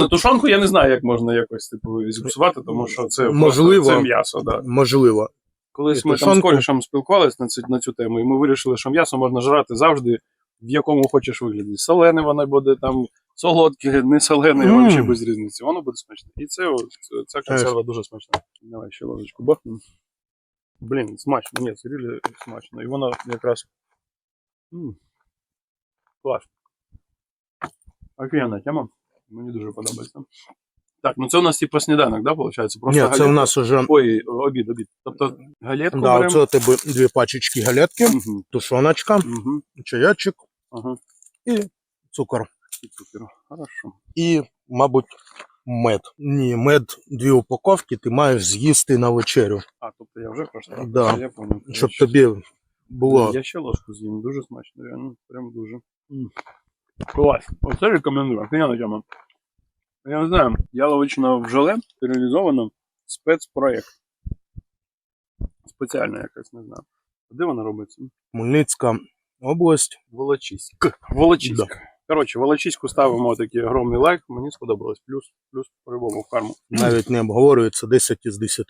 На тушонку я не знаю, як можна якось типу зіпсувати, тому що це просто- Можливо. це м'ясо. Да. Можливо. Колись І ми там з тушонку. корішем спілкувалися на цю, на цю тему, і ми вирішили, що м'ясо можна жрати завжди в якому хочеш вигляді. Солене воно буде там, солодке, не солене, Мм. взагалі без різниці. Воно буде смачне. І це, ця консерва дуже смачна. Давай ще ложечку бахнемо. Блін, смачно, ні, це реально смачно. І воно якраз. М. Клас. Офігенна тема. Мені дуже подобається. Так, ну це у нас типу сніданок, да, виходить? Просто Ні, це у нас уже. Ой, обід, обід. Тобто галетку Да, беремо. це у тебе дві пачечки галетки, Угу, тушоночка, угу, чаячик, ага. цукор. І Супер. Хорошо. І, мабуть, мед. Ні, мед дві упаковки ти маєш з'їсти на вечерю, А, тобто я вже просто Да. я понял. щоб ще- тобі було. Я ще ложку з'їм, дуже смачно, реально, прям дуже. Клас. Оце рекомендую. Офігенна тема. Я не знаю, яловичина в желе реалізовано спецпроєкт. Спеціальна якась, не знаю. Де вона робиться? Хмельницька область. Волочиськ. Волочиськ. Коротше, Волочиську ставимо такий огромний лайк. Мені сподобалось. Плюс, плюс по-любому в карму. Навіть не обговорюється 10 із 10.